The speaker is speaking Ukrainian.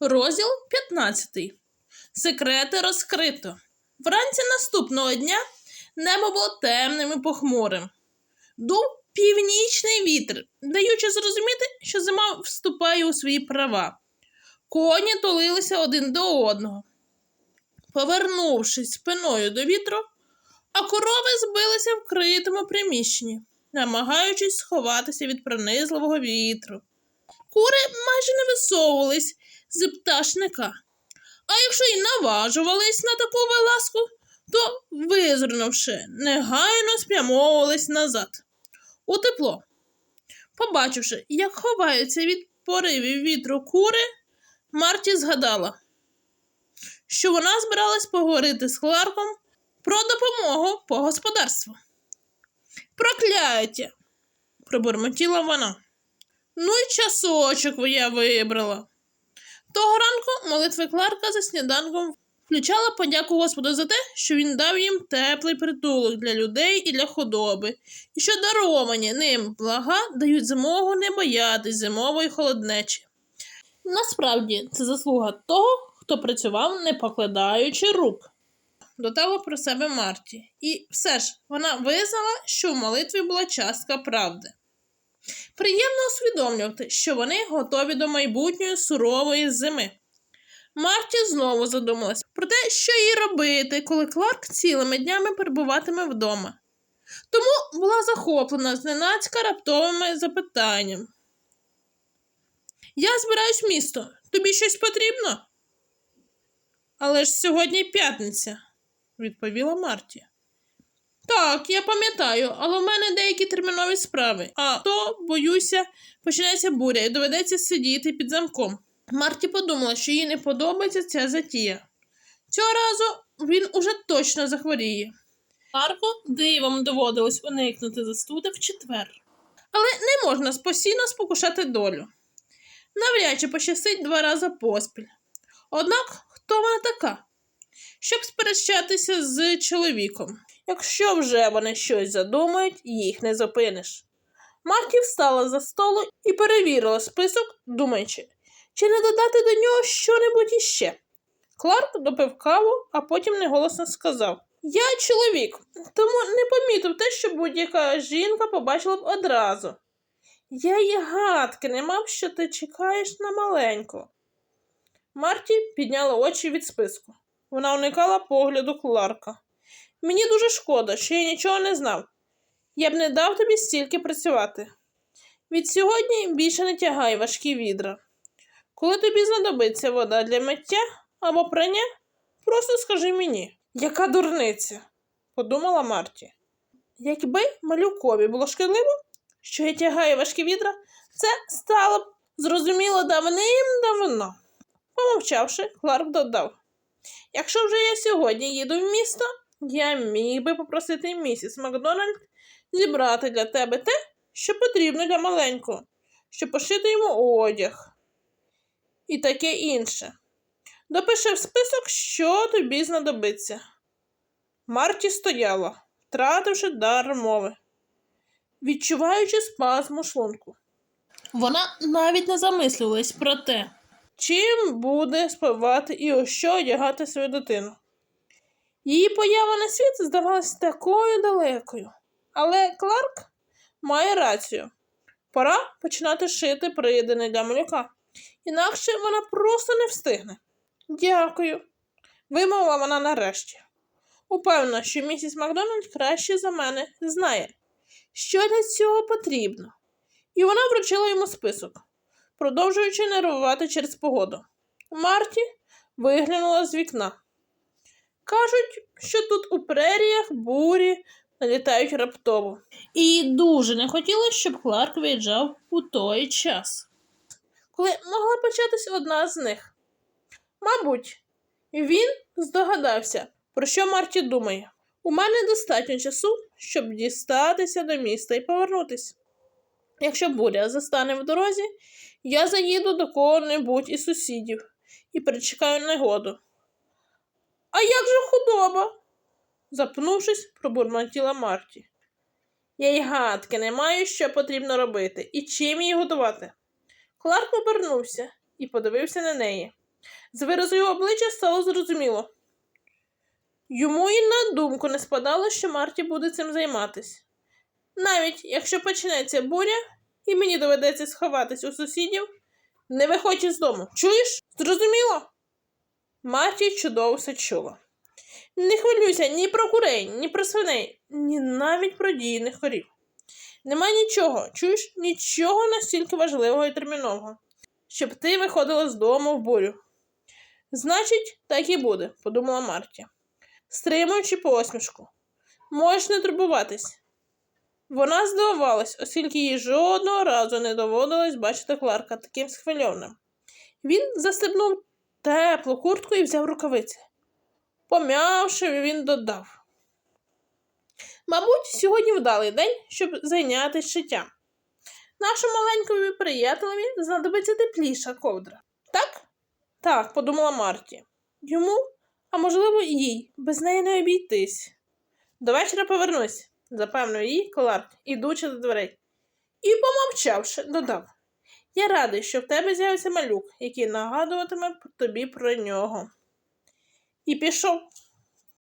Розділ 15. Секрети розкрито. Вранці наступного дня небо було темним і похмурим. Дув північний вітер, даючи зрозуміти, що зима вступає у свої права. Коні тулилися один до одного. Повернувшись спиною до вітру, а корови збилися в критому приміщенні, намагаючись сховатися від пронизливого вітру. Кури майже не висовувались з пташника. А якщо й наважувались на таку вилазку, то, визирнувши, негайно спрямовувались назад у тепло. Побачивши, як ховаються від поривів вітру кури, Марті згадала, що вона збиралась поговорити з Кларком про допомогу по господарству. Прокляття! пробурмотіла вона. Ну і часочок я вибрала. Того ранку молитви Кларка за сніданком включала подяку Господу за те, що він дав їм теплий притулок для людей і для худоби, і що даровані ним блага дають змогу не боятись зимової холоднечі. Насправді, це заслуга того, хто працював, не покладаючи рук. Додала про себе Марті, і все ж вона визнала, що в молитві була частка правди. Приємно усвідомлювати, що вони готові до майбутньої сурової зими. Марті знову задумалась про те, що їй робити, коли Кларк цілими днями перебуватиме вдома. Тому була захоплена зненацька раптовими запитанням. Я збираюсь в місто. Тобі щось потрібно? Але ж сьогодні п'ятниця, відповіла Марті. Так, я пам'ятаю, але в мене деякі термінові справи. А то, боюся, почнеться буря і доведеться сидіти під замком. Марті подумала, що їй не подобається ця затія. Цього разу він уже точно захворіє. Марко дивом доводилось уникнути застуди в четвер. Але не можна постійно спокушати долю. Навряд чи пощастить два рази поспіль. Однак, хто вона така? Щоб сперечатися з чоловіком. Якщо вже вони щось задумають, їх не зупиниш. Марті встала за столу і перевірила список, думаючи, чи не додати до нього що-небудь іще. Кларк допив каву, а потім неголосно сказав: Я чоловік, тому не помітив те, що будь-яка жінка побачила б одразу. Я й гадки не мав, що ти чекаєш на маленьку. Марті підняла очі від списку. Вона уникала погляду Кларка. Мені дуже шкода, що я нічого не знав. Я б не дав тобі стільки працювати. Від сьогодні більше не тягай важкі відра. Коли тобі знадобиться вода для миття або прання, просто скажи мені, яка дурниця, подумала Марті. Якби малюкові було шкідливо, що я тягаю важкі відра, це стало б зрозуміло давним-давно. Помовчавши, Кларк додав. Якщо вже я сьогодні їду в місто, я міг би попросити місіс Макдональд зібрати для тебе те, що потрібно для маленького, щоб пошити йому одяг і таке інше. Допиши в список, що тобі знадобиться. Марті стояла, втративши дар мови, відчуваючи спазм у шлунку. Вона навіть не замислювалась про те, чим буде спивати і у що одягати свою дитину. Її поява на світ здавалась такою далекою. Але Кларк має рацію. Пора починати шити приєдини для малюка. Інакше вона просто не встигне. Дякую, вимовила вона нарешті. Упевнена, що місіс Макдональд краще за мене знає, що для цього потрібно. І вона вручила йому список, продовжуючи нервувати через погоду. Марті виглянула з вікна. Кажуть, що тут у преріях бурі налітають раптово. І дуже не хотілося, щоб Кларк виїжджав у той час, коли могла початись одна з них. Мабуть, він здогадався, про що Марті думає. У мене достатньо часу, щоб дістатися до міста і повернутися. Якщо буря застане в дорозі, я заїду до кого-небудь із сусідів і перечекаю негоду. А як же худоба? запнувшись, пробурмотіла Марті. Я й гадки не маю, що потрібно робити і чим її годувати. Кларк обернувся і подивився на неї. З виразу його обличчя стало зрозуміло. Йому і на думку не спадало, що Марті буде цим займатись. Навіть якщо почнеться буря, і мені доведеться сховатись у сусідів, не виходь із дому. Чуєш? Зрозуміло? Марті чудово все чула. Не хвилюйся ні про курей, ні про свиней, ні навіть про дійних корів. Нема нічого, чуєш, нічого настільки важливого і термінового, щоб ти виходила з дому в бурю. Значить, так і буде, подумала Марті, стримуючи посмішку. Можеш не турбуватись. Вона здивувалась, оскільки їй жодного разу не доводилось бачити Кларка таким схвильованим. Він застебнув теплу куртку і взяв рукавиці. Пом'явши, він додав. Мабуть, сьогодні вдалий день, щоб зайнятися шиттям. Нашому маленькому приятелеві знадобиться тепліша ковдра. Так? Так, подумала Марті. Йому, а можливо, і їй, без неї не обійтись. До вечора повернусь, запевнив їй Кларк, ідучи до дверей. І, помовчавши, додав. Я радий, що в тебе з'явиться малюк, який нагадуватиме тобі про нього. І пішов.